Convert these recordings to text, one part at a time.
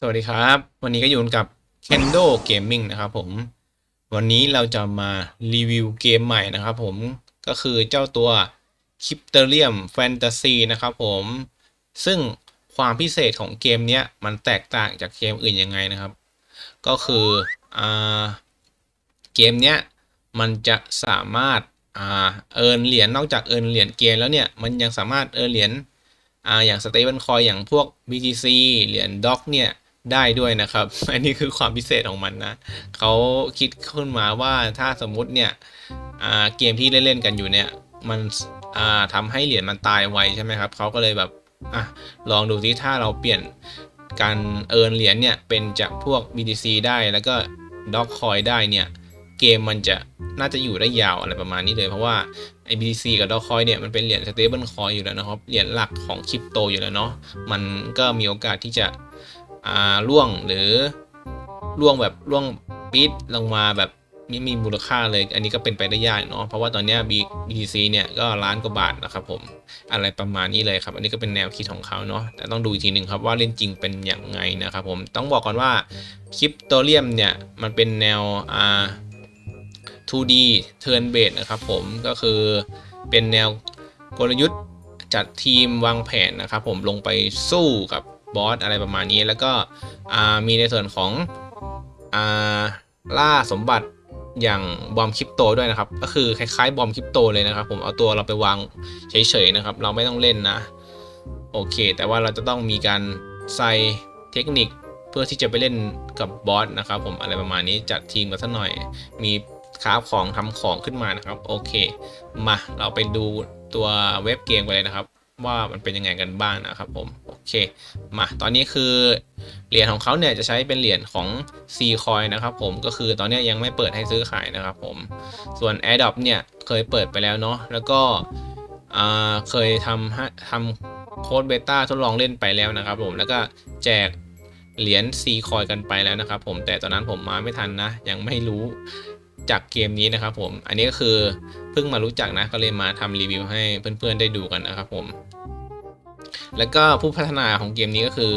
สวัสดีครับ วันนี้ก็อยู่กับ Kendo Gaming นะครับผม วันนี้เราจะมารีวิวเกมใหม่นะครับผมก็คือเจ้าตัว c r y p t e r i u m Fantasy นะครับผม ซึ่งความพิเศษของเกมนี้มันแตกต่างจากเกมอื่นยังไงนะครับ ก็คืออเกมนี้มันจะสามารถเอินเหรียญนอกจากเอินเหรียญเกมแล้วเนี่ยมันยังสามารถเอินเหรียญออย่างสเตเบิลคอยอย่างพวก BTC เหรียญด็อกเนี่ย ได้ด้วยนะครับ อันนี้คือความพิเศษของมันนะเขาคิดขึ้นมาว่าถ้าสมมุติเนี่ยเกมที่เล่นๆกันอยู่เนี่ยมันอ่าทำให้เหรียญมันตายไวใช่ไหมครับเขาก็เลยแบบอะลองดูซิถ้าเราเปลี่ยนการเอินเหรียญเนี่ยเป็นจากพวก BTC ได้แล้วก็ด็อกคอยได้เนี่ยเกมมันจะน่าจะอยู่ได้ยาวอะไรประมาณนี้เลยเพราะว่าไอ้ BTC กับดอคอยเนี่ยมันเป็นเหรียญ stable coin อยู่แล้วนะครับเหรียญหลักของคริปโตอยู่แล้วเนาะมันก็มีโอกาสที่จะ อ่าล่วงหรือล่วงแบบล่วงปิดลงมาแบบไม่มีมูลค่าเลย อันนี้ก็เป็นไปได้ยากเนาะเพราะว่าตอนนี้ BTC เนี่ยก็ล้านกว่าบาทนะครับผมอะไรประมาณนี้เลยครับ อันนี้ก็เป็นแนวคิดของเขาเนาะแต่ต้องดูอีกทีหนึ่งครับว่าเล่นจริงเป็นอย่างไงนะครับผมต้องบอกก่อนว่าคริปโตเรียมเนี่ยมันเป็นแนวอ่า 2D turn based นะครับผมก็คือเป็นแนวกลยุทธ์จัดทีมวางแผนนะครับผมลงไปสู้กับ บอสอะไรประมาณนี้ แล้วก็มีในส่วนของอล่าสมบัติอย่างบอมคริปโตด้วยนะครับ ก็คือคล้ายๆบอมคริปโตเลยนะครับ ผมเอาตัวเราไปวางเฉยๆนะครับ เราไม่ต้องเล่นนะ โอเค แต่ว่าเราจะต้องมีการใส่เทคนิคเพื่อที่จะไปเล่นกับบอสนะครับผมอะไรประมาณนี้จัดทีมกันสักหน่อย มีคราฟของทำของขึ้นมานะครับ โอเค มาเราไปดูตัวเว็บเกมกันเลยนะครับ ว่ามันเป็นยังไงกันบ้างนะครับผมโอเคมาตอนนี้คือเหรียญของเขาเนี่ยจะใช้เป็นเหรียญของ C coin นะครับผมก็คือตอนนี้ยังไม่เปิดให้ซื้อขายนะครับผมส่วน a d o p เนี่ยเคยเปิดไปแล้วเนาะแล้วก็เคยทำทำโค้ดเบต้าทดลองเล่นไปแล้วนะครับผมแล้วก็แจกเหรียญ C coin กันไปแล้วนะครับผมแต่ตอนนั้นผมมาไม่ทันนะยังไม่รู้ จากเกมนี้นะครับผมอันนี้ก็คือเพิ่งมารู้จักนะก็เลยมาทำรีวิวให้เพื่อนๆได้ดูกันนะครับผมแล้วก็ผู้พัฒนาของเกมนี้ก็คือ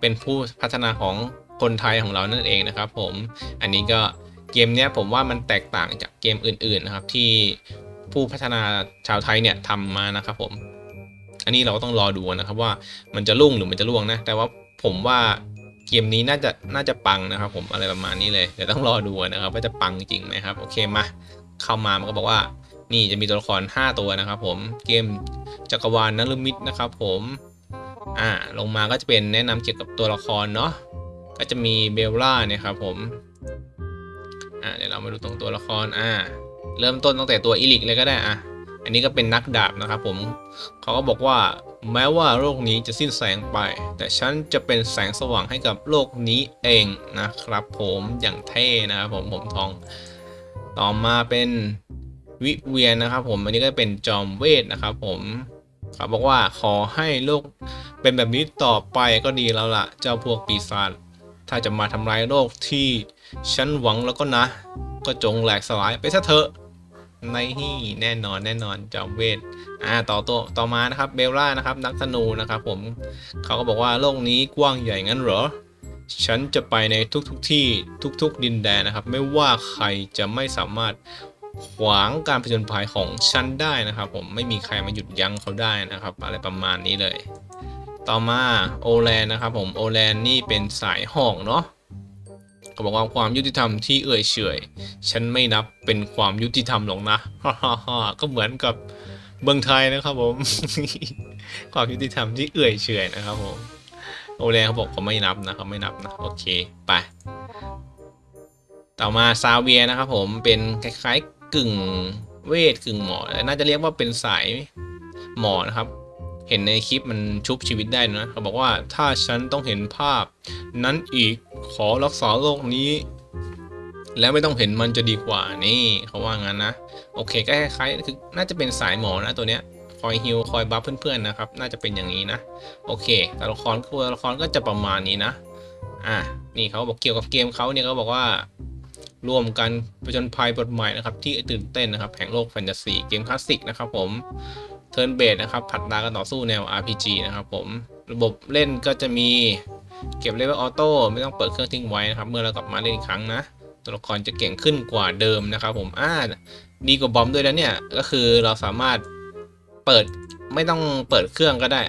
เป็นผู้พัฒนาของคนไทยของเรานั่นเองนะครับ ผมอันนี้ก็เกมเนี้ยผมว่ามันแตกต่างจากเกมอื่น ๆนะครับ ที่ผู้พัฒนาชาวไทยเนี่ยทำมานะครับผมอันนี้เราก็ต้องรอดูนะครับว่ามันจะรุ่งหรือมันจะร่วงนะ แต่ว่าผมว่า เกมนี้น่าจะน่าจะปังนะครับ ผมอะไรประมาณนี้เลยเดี๋ยวต้องรอดูนะครับ ว่าจะปังจริงไหมครับโอเคมาเข้ามามันก็บอกว่า นี่จะมีตัวละคร 5 ตัวนะครับ ผมเกมจักรวาลนลมิตนะครับ ผมอ่าลงมาก็จะเป็นแนะนำเกี่ยวกับตัวละครเนาะก็จะมีเบลล่าเนี่ยครับผมอ่าเดี๋ยวเรามาดูตรงตัวละครอ่าเริ่มต้นตั้งแต่ตัวอีลิกเลยก็ได้อะ อันนี้ก็เป็นนักดาบนะครับผมเขาก็บอกว่าแม้ว่าโลกนี้จะสิ้นแสงไป แต่ฉันจะเป็นแสงสว่างให้กับโลกนี้เองนะครับผมอย่างเท่นะครับผมผมทอง ต่อมาเป็นวิเวียนนะครับผมอันนี้ก็เป็นจอมเวทนะครับผมเขาบอกว่าขอให้โลกเป็นแบบนี้ต่อไปก็ดีแล้วล่ะ เจ้าพวกปีศาจถ้าจะมาทำลายโลกที่ฉันหวังแล้วก็นะ ก็จงแหลกสลายไปซะเถอะ ในที่แน่นอนแน่นอนจอมเวทอ่าต่อตัวต่อมานะครับเบลล่านะครับนักธนูนะครับผมเขาก็บอกว่าโลกนี้กว้างใหญ่งั้นเหรอ ฉันจะไปในทุกๆทที่ทุกๆ ดินแดนนะครับ ไม่ว่าใครจะไม่สามารถขวางการผจญภัยของฉันได้นะครับ ผมไม่มีใครมาหยุดยั้งเขาได้นะครับ อะไรประมาณนี้เลย ต่อมาโอแลนนะครับผมโอแลนนี่เป็นสายหอกเนาะ เขาบอกว่าความยุติธรรมที่เอื่อยเฉยฉันไม่นับเป็นความยุติธรรมหรอกนะก็เหมือนกับเมืองไทยนะครับผมความยุติธรรมที่เอื่อยเฉยนะครับผมโอแลเขาบอกเขาไม่นับนะเขาไม่นับนะโอเคไปต่อมาซาเวียนะครับผมเป็นคล้ายๆกึ่งเวทกึ่งหมอน่าจะเรียกว่าเป็นสายหมอนะครับ เห็นในคลิปมันชุบชีวิตได้นะเขาบอกว่าถ้าฉันต้องเห็นภาพนั้นอีก ขอรักษาโรคนี้ แล้วไม่ต้องเห็นมันจะดีกว่านี่เขาว่างั้นนะ โอเคก็คล้ายๆคือน่าจะเป็นสายหมอนะตัวเนี้ยคอยฮิลคอยบัฟเพื่อนๆนะครับ น่าจะเป็นอย่างนี้นะ โอเคตัวละครตัวละครก็จะประมาณนี้นะ อะนี่เขาบอกเกี่ยวกับเกมเขาเนี่ยเขาบอกว่าร่วมกันผจญภัยบทใหม่นะครับ ที่ตื่นเต้นนะครับแห่งโลกแฟนตาซีเกมคลาสสิกนะครับผมเทิร์นเบสนะครับผัดดากันต่อสู้แนว RPG นะครับผมระบบเล่นก็จะมี เก็บเลเวลออโต้ไม่ต้องเปิดเครื่องทิ้งไว้นะครับเมื่อเรากลับมาเล่นอีกครั้งนะตัวละครจะเก่งขึ้นกว่าเดิมนะครับผมอ่าดีกว่าบอมด้วยนะเนี่ยก็คือเราสามารถเปิดไม่ต้องเปิดเครื่องก็ได้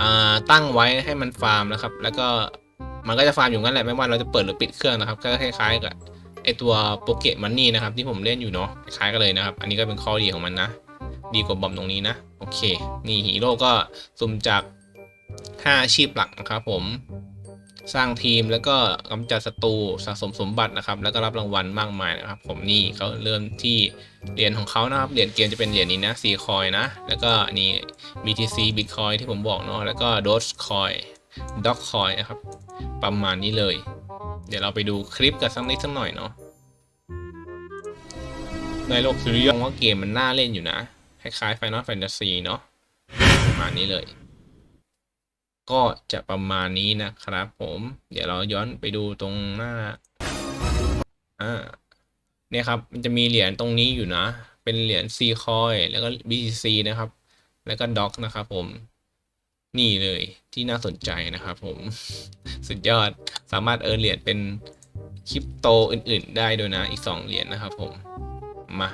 อ่าตั้งไว้ให้มันฟาร์มนะครับ แล้วก็มันก็จะฟาร์มอยู่งั้นแหละไม่ว่าเราจะเปิดหรือปิดเครื่องนะครับก็คล้ายๆกับไอตัวโปเกมอนนี่นะครับที่ผมเล่นอยู่เนาะคล้ายกันเลยนะครับ อันนี้ก็เป็นข้อดีของมันนะ ดีกว่าบอมตรงนี้นะ โอเค นี่ฮีโร่ก็สุ่มจาก 5อาชีพหลักนะครับผมสร้างทีมแล้วก็กำจัดศัตรูสะสมสมบัตินะครับ แล้วก็รับรางวัลมากมายนะครับ ผมนี่เขาเริ่มที่เหรียญของเขานะครับเหรียญเกมจะเป็นเหรียญนี้นะ4คอยนะ แล้วก็นี่ BTC Bitcoin ที่ผมบอกเนาะแล้วก็ Dogecoin Dogcoin นะครับ ประมาณนี้เลย เดี๋ยวเราไปดูคลิปกันสักนิดสักหน่อยเนาะในโลกซีรีส์ว่าเกมมันน่าเล่นอยู่นะ คล้ายๆ Final Fantasy เนาะประมาณนี้เลย ก็จะประมาณนี้นะครับผม เดี๋ยวเราย้อนไปดูตรงหน้าอ่าเนี่ยครับมันจะมีเหรียญตรงนี้อยู่นะ เป็นเหรียญ C coin แล้วก็ BTC นะครับ แล้วก็ Doc นะครับผมนี่เลยที่น่าสนใจนะครับผม สุดยอดสามารถเอิร์นเหรียญเป็นคริปโตอื่น ๆ ได้ด้วยนะอีก 2 เหรียญนะครับผม มา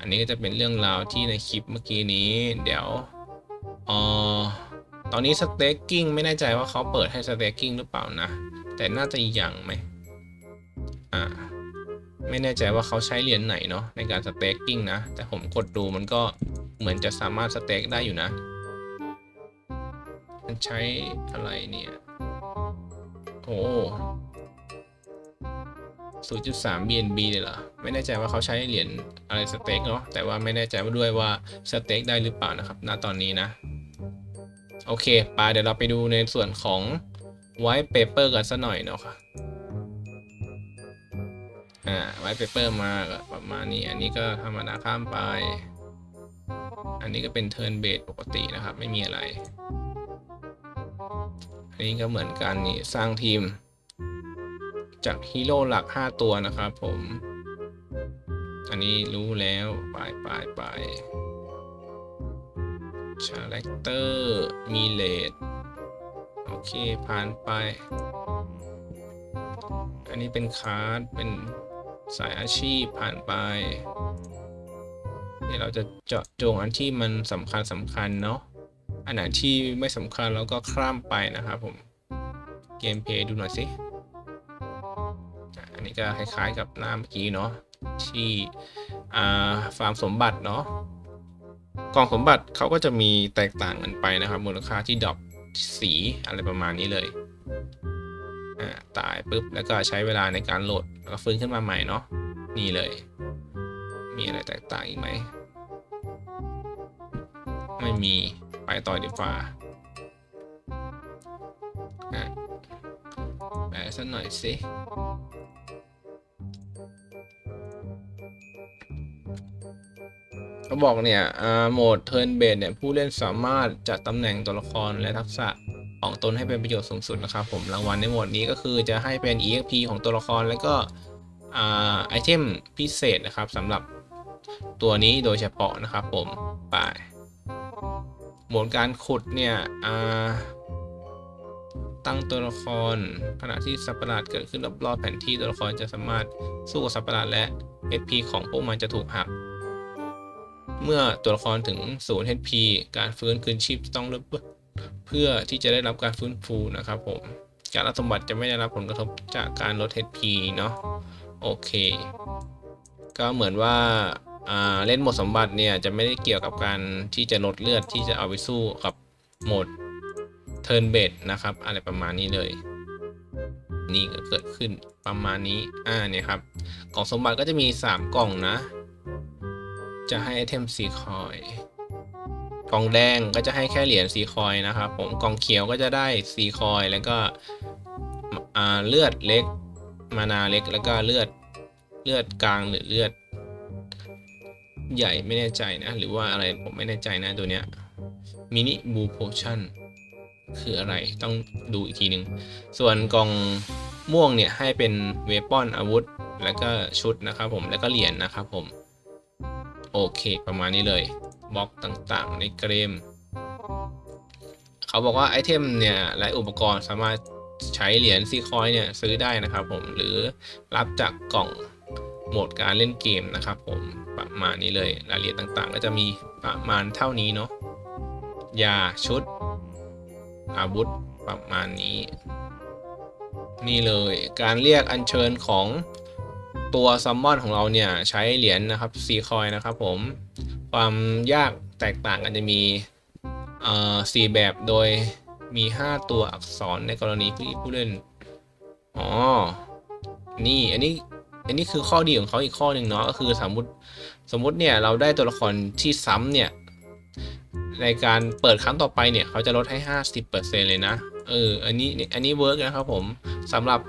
อันนี้ก็จะเป็นเรื่องราวที่ในคลิปเมื่อกี้นี้ เดี๋ยวอ๋อ ตอนนี้สเต็กกิ้งไม่แน่ใจว่าเขาเปิดให้สเต็กกิ้งหรือเปล่านะ แต่น่าจะยังไหมอ่าไม่แน่ใจว่าเขาใช้เหรียญไหนเนาะในการสเต็กกิ้งนะ แต่ผมกดดูมันก็เหมือนจะสามารถสเต็กได้อยู่นะ มันใช้อะไรเนี่ย โอ้ศูนย์จุดสาม BNB เลยเหรอ ไม่แน่ใจว่าเขาใช้เหรียญอะไรสเต็กเนาะแต่ว่าไม่แน่ใจว่าด้วยว่าสเต็กได้หรือเปล่านะครับณตอนนี้นะ โอเคปาเดี๋ยวเราไปดูในส่วนของ white paper กันสักหน่อยเนาะค่ะอ่า white paper มาก็ประมาณนี้ อันนี้ก็ธรรมดาข้ามไป อันนี้ก็เป็น turn Base ปกตินะครับ ไม่มีอะไร อันนี้ก็เหมือนกันนี่สร้างทีม จากฮีโร่หลัก 5 ตัวนะครับผม อันนี้รู้แล้ว ไปไปไป ชาแรคเตอร์มีเลดโอเค ผ่านไป อันนี้เป็นคาร์ดเป็นสายอาชีพผ่านไปเดี๋ยวเราจะเจาะจงอันที่มันสำคัญสำคัญเนาะอันไหนที่ไม่สำคัญเราก็ข้ามไปนะครับผมเกมเพย์ดูหน่อยสิอันนี้ก็คล้ายๆกับหน้าเมื่อกี้เนาะที่อ่าฟาร์มสมบัติเนาะ กล่องสมบัติเขาก็จะมีแตกต่างกันไปนะครับ มูลค่าที่ดรอปสีอะไรประมาณนี้เลยอ่าตายปุ๊บแล้วก็ใช้เวลาในการโหลดแล้วก็ฟื้นขึ้นมาใหม่เนาะนี่เลย มีอะไรแตกต่างอีกไหมไม่มีไปต่อดีฟ้าอะแปะสักหน่อยสิ เขาบอกเนี่ยโหมด Turn Based เนี่ยผู้เล่นสามารถจัดตำแหน่งตัวละครและทักษะของตนให้เป็นประโยชน์สูงสุดนะครับผมรางวัลในโหมดนี้ก็คือจะให้เป็น EXP ของตัวละครแล้วก็ไอเทมพิเศษนะครับสำหรับตัวนี้โดยเฉพาะนะครับผมไปโหมดการขุดเนี่ยตั้งตัวละครขณะที่สัตว์ประหลาดเกิดขึ้นรอบๆแผนที่ตัวละครจะสามารถสู้กับสัตว์ประหลาดและ HP ของพวกมันจะถูกหัก เมื่อตัวละครถึงศูนย์ HP การฟื้นคืนชีพจะต้องเริ่มเพื่อที่จะได้รับการฟื้นฟูนะครับผมการรับสมบัติจะไม่ได้รับผลกระทบจากการลด HP เนาะโอเค ก็เหมือนว่าเล่นโหมดสมบัติเนี่ยจะไม่ได้เกี่ยวกับการที่จะลดเลือดที่จะเอาไปสู้กับโหมด Turn b a s e นะครับ อะไรประมาณนี้เลย นี่ก็เกิดขึ้นประมาณนี้อ่าเนี่ยครับกล่องสมบัติก็จะมี 3 กล่องนะ จะให้ไอเทมสีคอย กล่องแดงก็จะให้แค่เหรียญสีคอยนะครับผม กล่องเขียวก็จะได้สีคอย แล้วก็เลือดเล็ก มานาเล็ก แล้วก็เลือด เลือดกลางหรือเลือด ใหญ่ไม่แน่ใจนะ หรือว่าอะไรผมไม่แน่ใจนะตัวเนี้ย มินิบูโพชั่นคืออะไรต้องดูอีกทีหนึ่ง ส่วนกล่องม่วงเนี่ยให้เป็นเวปอนอาวุธ แล้วก็ชุดนะครับผม แล้วก็เหรียญนะครับผม โอเค ประมาณนี้เลยบล็อกต่างๆ ในเกม เขาบอกว่าไอเทมเนี่ยและอุปกรณ์สามารถใช้เหรียญซีคอยเนี่ยซื้อได้นะครับผมหรือรับจากกล่องโหมดการเล่นเกมนะครับผมประมาณนี้เลยรายละเอียดต่างๆ ก็จะมีประมาณเท่านี้เนาะยาชุด อาวุธประมาณนี้ นี่เลยการเรียกอัญเชิญของ ตัวซัมมอนของเราเนี่ยใช้เหรียญนะครับซีคอยนะครับผม ความยากแตกต่างกันจะมีเอ่อสี่แบบโดยมี 5 ตัวอักษรในกรณีที่ผู้เล่น อ๋อ นี่ อันนี้ อันนี้คือข้อดีของเขาอีกข้อหนึ่งเนาะ ก็คือสมมติ สมมติเนี่ยเราได้ตัวละครที่ซ้ำเนี่ย ในการเปิดครั้งต่อไปเนี่ย เขาจะลดให้ 50%เลยนะ เออ อันนี้ อันนี้เวิร์กนะครับผมสำหรับ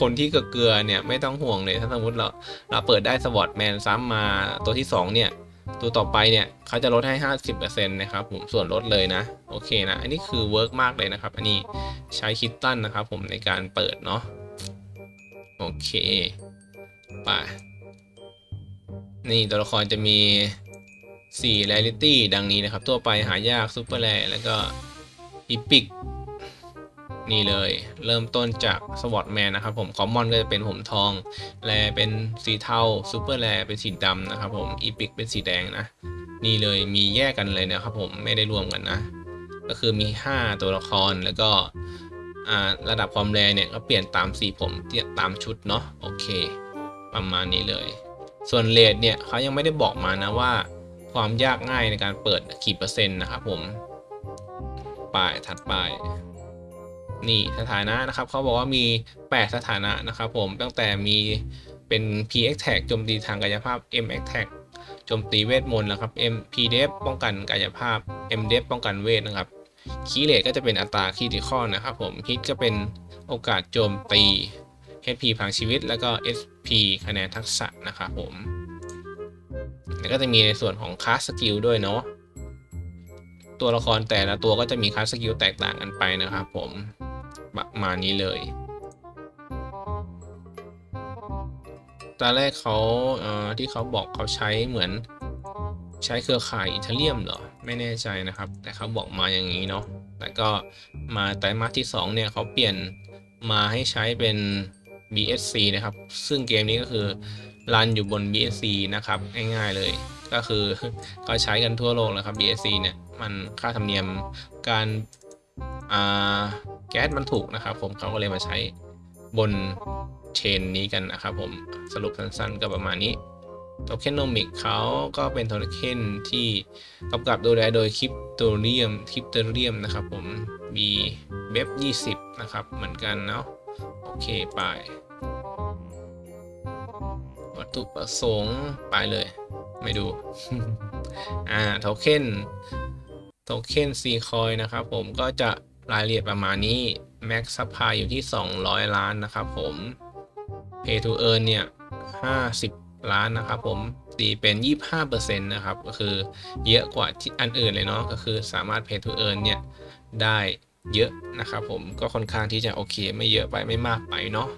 คนที่เกลือเนี่ยไม่ต้องห่วงเลยถ้าสมมติเราเราเปิดได้สวอตแมนซ้ำมาตัวที่ 2 เนี่ย ตัวต่อไปเนี่ยเขาจะลดให้ 50%นะครับผมส่วนลดเลยนะ โอเคนะ อันนี้คือเวิร์กมากเลยนะครับ อันนี้ใช้คิตตันนะครับผมในการเปิดเนาะโอเคไปนี่ตัวละครจะมี4 Rarity ดังนี้นะครับ ทั่วไปหายากซูเปอร์แรแล้วก็อีพิก นี่เลย เริ่มต้นจากสวอตแมนนะครับผมคอมมอนก็จะเป็นผมทองแรเป็นสีเทาซูเปอร์แรเป็นสีดำนะครับผมอีพิกเป็นสีแดงนะ นี่เลยมีแยกกันเลยนะครับผมไม่ได้รวมกันนะ ก็คือมี 5 ตัวละครแล้วก็ระดับความแรงเนี่ยก็เปลี่ยนตามสีผมตามชุดเนาะโอเค ประมาณนี้เลย ส่วนเลทเนี่ยเขายังไม่ได้บอกมานะว่า ความยากง่ายในการเปิดกี่เปอร์เซ็นต์นะครับผมป้ายถัดไป นี่สถานะนะครับเขาบอกว่ามี 8 สถานะนะครับผมตั้งแต่มีเป็น P X Tag โจมตีทางกายภาพ M X Tag โจมตีเวทมนต์นะครับ M P d e f ป้องกันกายภาพ M d e f ป้องกันเวทนะครับคีเลตก็จะเป็นอัตราคีติคอนะครับผมฮิตก็เป็นโอกาสโจมตี HP พลังชีวิต แล้วก็ SP คะแนนทักษะนะครับผม แล้วก็จะมีในส่วนของคลาสสกิลด้วยเนาะตัวละครแต่ละตัวก็จะมีคลาสสกิลแตกต่างกันไปนะครับผม ประมาณนี้เลยตอนแรกเขาเอ่อที่เขาบอกเขาใช้เหมือนใช้เครือข่ายอิตาเลียมเหรอ ไม่แน่ใจนะครับ แต่เขาบอกมาอย่างนี้เนาะแต่ก็มาไตรมาสที่ 2 เนี่ยเขาเปลี่ยนมาให้ใช้เป็น BSC นะครับ ซึ่งเกมนี้ก็คือรันอยู่บน BSC นะครับ ง่ายๆเลย ก็คือก็ใช้กันทั่วโลกแล้วครับ BSC เนี่ย มันค่าธรรมเนียมการอ่า แก๊สมันถูกนะครับผมเขาก็เลยมาใช้บนเชนนี้กันนะครับผมสรุปสั้นๆ ก็ประมาณนี้โทเคนโนมิกเขาก็เป็นโทเค็นที่กำกับดูแลโดยคริปโตเรียมคริปโตเรียมนะครับผมมีเว็บ20นะครับ เหมือนกันเนาะโอเคไป วัตถุประสงค์ไปเลย ไม่ดู อ่าโทเค็นโทเค็นซีคอยนะครับผมก็จะ รายละเอียดประมาณนี้ Max Supply อยู่ที่ 200 ล้านนะครับผม Pay to Earn เนี่ย 50 ล้านนะครับผม ตีเป็น 25%นะครับ ก็คือเยอะกว่าที่อันอื่นเลยเนาะ ก็คือสามารถ Pay to Earn เนี่ย ได้เยอะนะครับผม ก็ค่อนข้างที่จะโอเค ไม่เยอะไปไม่มากไปเนาะ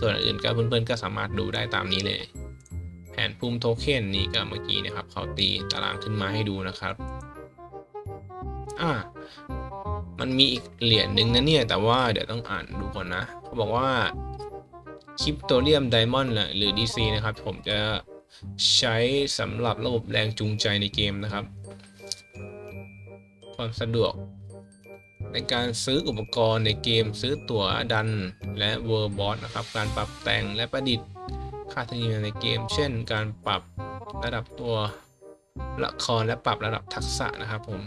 ส่วนอื่นก็เพื่อนๆก็สามารถดูได้ตามนี้เลย แผนภูมิโทเค็นนี่ก็เมื่อกี้นะครับเขาตีตารางขึ้นมาให้ดูนะครับอ่า มันมีอีกเหรียญหนึ่งนะเนี่ยแต่ว่าเดี๋ยวต้องอ่านดูก่อนนะ เขาบอกว่าคริปโตเรียมไดมอนด์หรือ DC นะครับ ผมจะใช้สำหรับระบบแรงจูงใจในเกมนะครับ ความสะดวก ในการซื้ออุปกรณ์ในเกมซื้อตั๋วดันและเวอร์บอสนะครับ การปรับแต่งและประดิษฐ์ค่าธรรมเนียมในเกม เช่น การปรับระดับตัวละครและปรับระดับทักษะนะครับผม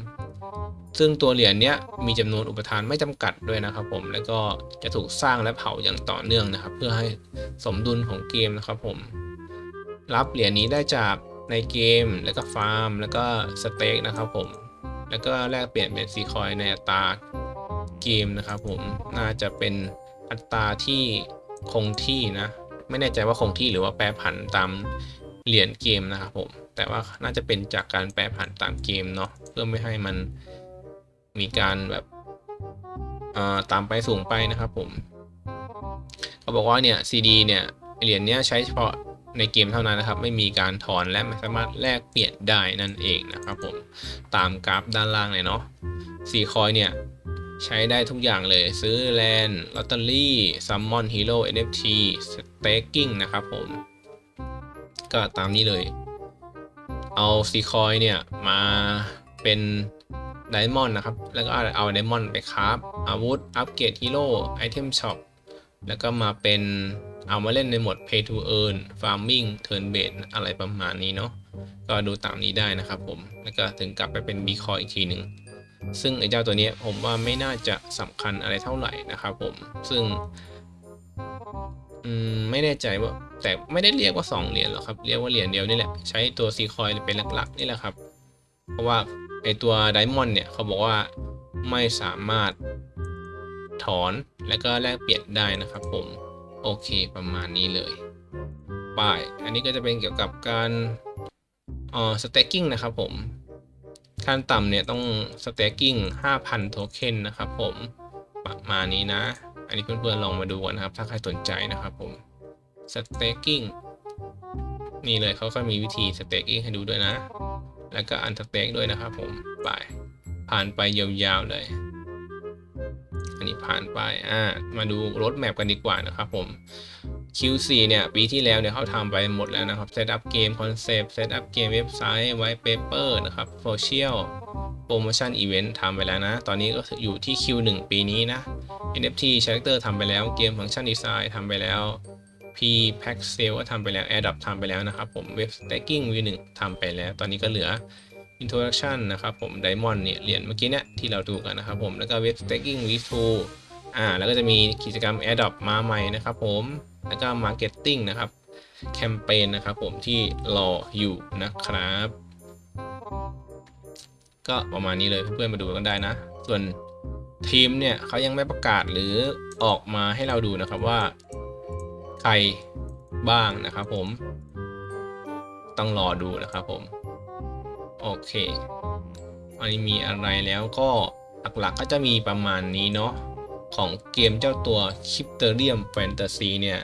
ซึ่งตัวเหรียญเนี้ยมีจำนวนอุปทานไม่จำกัดด้วยนะครับผม แล้วก็จะถูกสร้างและเผาอย่างต่อเนื่องนะครับ เพื่อให้สมดุลของเกมนะครับผม รับเหรียญนี้ได้จากในเกม แล้วก็ฟาร์ม แล้วก็สเต็กนะครับผม แล้วก็แลกเปลี่ยนเป็นซีคอยในอัตราเกมนะครับผม น่าจะเป็นอัตราที่คงที่นะ ไม่แน่ใจว่าคงที่หรือว่าแปรผันตามเหรียญเกมนะครับผม แต่ว่าน่าจะเป็นจากการแปรผันตามเกมเนาะเพื่อไม่ให้มันมีการแบบตามไปสูงไปนะครับผมเขาบอกว่าเนี่ย CD เนี่ยเหรียญเนี้ยใช้เฉพาะในเกมเท่านั้นนะครับ ไม่มีการถอนและไม่สามารถแลกเปลี่ยนได้นั่นเองนะครับผมตามกราฟด้านล่างเลยเนาะซีคอยเนี่ยใช้ได้ทุกอย่างเลยซื้อแลนด์ลอตเตอรี่ซัมมอนฮีโร่ NFT staking นะครับผม ก็ตามนี้เลย เอาซีคอยเนี่ยมาเป็นไดมอนด์นะครับ แล้วก็เอาไดมอนด์ไปคราฟอาวุธ อัปเกรดฮีโร่ ไอเทมช็อป แล้วก็มาเป็นเอามาเล่นในโหมด Pay to Earn Farming Turn Based อะไรประมาณนี้เนาะ ก็ดูตามนี้ได้นะครับผม แล้วก็ถึงกลับไปเป็น b ีคอยอีกทีหนึ่ง ซึ่งไอ้เจ้าตัวนี้ผมว่าไม่น่าจะสำคัญอะไรเท่าไหร่นะครับผม ซึ่ง อืมไม่แน่ใจว่า แต่ไม่ได้เรียกว่า 2 เหรียญหรอกครับ เรียกว่าเหรียญเดียวนี่แหละ ใช้ตัวซีคอยเป็นหลักๆนี่แหละครับ เพราะว่าไอตัวไดมอนด์เนี่ยเขาบอกว่าไม่สามารถถอนและก็แลกเปลี่ยนได้นะครับผม โอเคประมาณนี้เลยป้าย อันนี้ก็จะเป็นเกี่ยวกับการเอ่อ staking นะครับผมขั้นต่ำเนี่ยต้อง staking 5,000 โทเค็นนะครับผมประมาณนี้นะ อันนี้เพื่อนๆลองมาดูกันนะครับ ถ้าใครสนใจนะครับผม staking นี่เลยเขาก็มีวิธี staking ให้ดูด้วยนะ แล้วก็ unstake ด้วยนะครับผมไปผ่านไปยาวๆเลย อันนี้ผ่านไปอ่ามาดูรถแมพกันดีกว่านะครับผม Q4 เนี่ยปีที่แล้วเนี่ยเขาทำไปหมดแล้วนะครับ Setup Game Concept Setup Game Website White Paper นะครับ Social Promotion Event ทำไปแล้วนะ ตอนนี้ก็อยู่ที่ Q1 ปีนี้นะ NFT Character ทำไปแล้ว Game Function Design ทำไปแล้ว P Pack Sale ก็ทำไปแล้ว AirDrop ทำไปแล้วนะครับผม Webstacking V1 ทำไปแล้ว ตอนนี้ก็เหลือ Introduction นะครับผม Diamond เนี่ยเหรียญเมื่อกี้เนี่ยที่เราดูกันนะครับผม แล้วก็ Webstacking V2 อ่า แล้วก็จะมีกิจกรรม AirDrop มาใหม่นะครับผม แล้วก็ Marketing นะครับ แคมเปญนะครับผมที่รออยู่นะครับ ก็ประมาณนี้เลยเพื่อนๆมาดูกันได้นะ ส่วนทีมเนี่ยเขายังไม่ประกาศหรือออกมาให้เราดูนะครับว่า ใครบ้างนะครับผม ต้องรอดูนะครับผม โอเคอันนี้มีอะไรแล้วก็หลักๆก็จะมีประมาณนี้เนาะของเกมเจ้าตัว c r y p t e r i u m Fantasy เนี่ย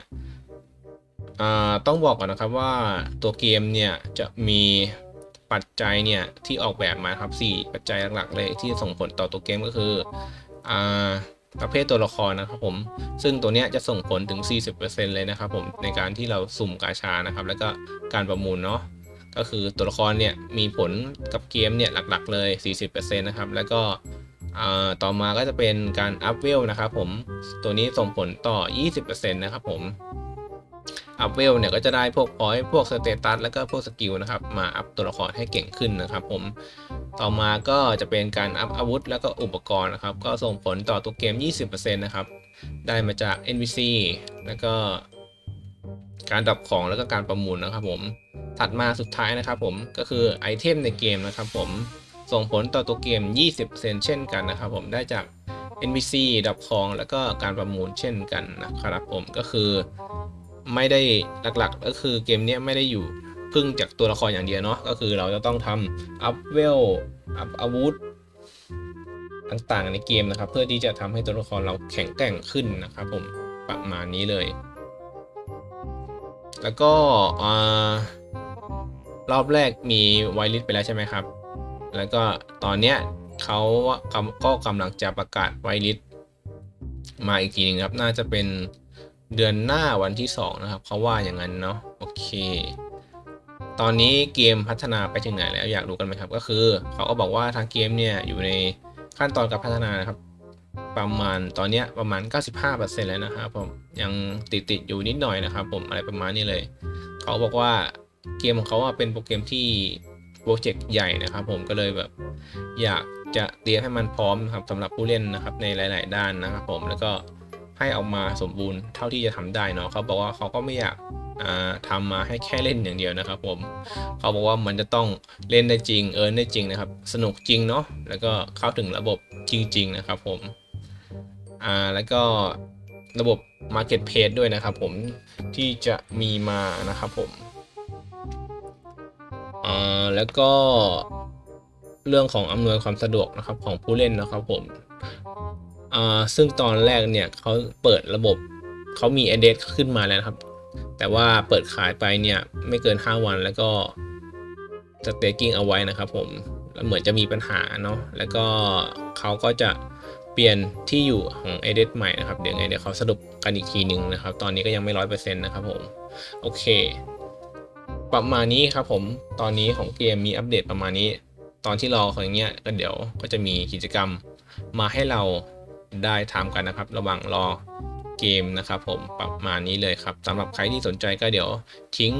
ต้องบอกก่อนนะครับว่าตัวเกมเนี่ยจะมี ปัจจัยเนี่ยที่ออกแบบมาครับ 4 ปัจจัยหลักๆเลยที่ส่งผลต่อตัวเกมก็คืออประเภทตัวละครนะครับผมซึ่งตัวเนี้ยจะส่งผลถึง 40%เลยนะครับผมในการที่เราสุ่มกาชานะครับ แล้วก็การประมูลเนาะก็คือตัวละครเนี่ยมีผลกับเกมเนี่ยหลักๆเลย 40%นะครับแล้วก็ต่อมาก็จะเป็นการอัพเวลนะครับผมตัวนี้ส่งผลต่อ 20%นะครับผม อัพเวลเนี่ยก็จะได้พวกพอยพวกสเตตัสแล้วก็พวกสกิลนะครับ มาอัพตัวละครให้เก่งขึ้นนะครับ ผม ต่อมาก็จะเป็นการอัพอาวุธ แล้วก็อุปกรณ์นะครับ ก็ส่งผลต่อตัวเกม 20%นะครับ ได้มาจาก NPC แล้วก็การดับของแล้วก็การประมูลนะครับ ผม ถัดมาสุดท้ายนะครับ ผม ก็คือไอเทมในเกมนะครับ ผม ส่งผลต่อตัวเกม 20%เช่นกันนะครับ ผม ได้จาก NPC ดับของแล้วก็การประมูลเช่นกันนะครับ ผม ก็คือ ไม่ได้หลักๆ ก็คือเกมนี้ไม่ได้อยู่พึ่งจากตัวละครอย่างเดียวเนาะก็คือเราจะต้องทำอัพเวลอัพอาวุธต่างๆ ในเกมนะครับ เพื่อที่จะทำให้ตัวละครเราแข็งแกร่งขึ้นนะครับผมประมาณนี้เลย แล้วก็รอบแรกมีไวลิสไปแล้วใช่ไหมครับ แล้วก็ตอนเนี้ยเขาก็กำลังจะประกาศไวลิสมาอีกทีนึงครับ น่าจะเป็น เดือนหน้าวันที่ 2 นะครับเขาว่าอย่างนั้นเนาะโอเค ตอนนี้เกมพัฒนาไปถึงไหนแล้วอยากรู้กันไหมครับก็คือเขาก็บอกว่าทางเกมเนี่ยอยู่ในขั้นตอนการพัฒนานะครับ ประมาณตอนนี้ประมาณ 95%แล้วนะครับผมยังติดติดอยู่นิดหน่อยนะครับ ผมอะไรประมาณนี้เลย เขาบอกว่าเกมของเขาเป็นโปรแกรมที่โปรเจกต์ใหญ่นะครับ ผมก็เลยแบบอยากจะเตรียมให้มันพร้อมนะครับสำหรับผู้เล่นนะครับในหลาย ๆ ด้านนะครับ ผมแล้วก็ ให้ออกมาสมบูรณ์เท่าที่จะทำได้เนาะเขาบอกว่าเขาก็ไม่อยากทำมาให้แค่เล่นอย่างเดียวนะครับผมเขาบอกว่ามันจะต้องเล่นได้จริงเอิร์นได้จริงนะครับ สนุกจริงเนาะแล้วก็เข้าถึงระบบจริง ๆ นะครับผมอ่าแล้วก็ระบบ Marketplace ด้วยนะครับผมที่จะมีมานะครับผมอ่าแล้วก็เรื่องของอำนวยความสะดวกนะครับของผู้เล่นนะครับผม อ่าซึ่งตอนแรกเนี่ยเขาเปิดระบบเขามี a d ด e ขึ้นมาแล้วครับ แต่ว่าเปิดขายไปเนี่ยไม่เกิน 5 วันแล้วก็สเตกิ้งเอาไว้นะครับผมแล้วเหมือนจะมีปัญหาเนาะแล้วก็เขาก็จะเปลี่ยนที่อยู่ของ a d ใหม่นะครับเดี๋ยวไงเดี๋ยวเขาสรุปกันอีกทีหนึ่งนะครับ ตอนนี้ก็ยังไม่ร้อยเปอร์เซ็นต์นะครับผมโอเค ประมาณนี้ครับผมตอนนี้ของเกมมีอัปเดตประมาณนี้ ตอนที่รอของอย่างเงี้ยก็เดี๋ยวก็จะมีกิจกรรมมาให้เรา ได้ทำกันนะครับ ระหว่างรอเกมนะครับผมประมาณนี้เลยครับสำหรับใครที่สนใจก็เดี๋ยวทิ้ง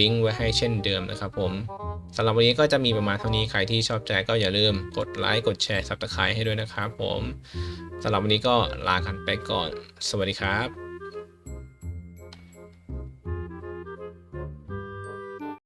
ลิงก์ไว้ให้เช่นเดิมนะครับผมสำหรับวันนี้ก็จะมีประมาณเท่านี้ใครที่ชอบใจก็อย่าลืมกดไลค์กดแชร์ซับสไครต์ให้ด้วยนะครับผมสำหรับวันนี้ก็ลากันไปก่อน สวัสดีครับ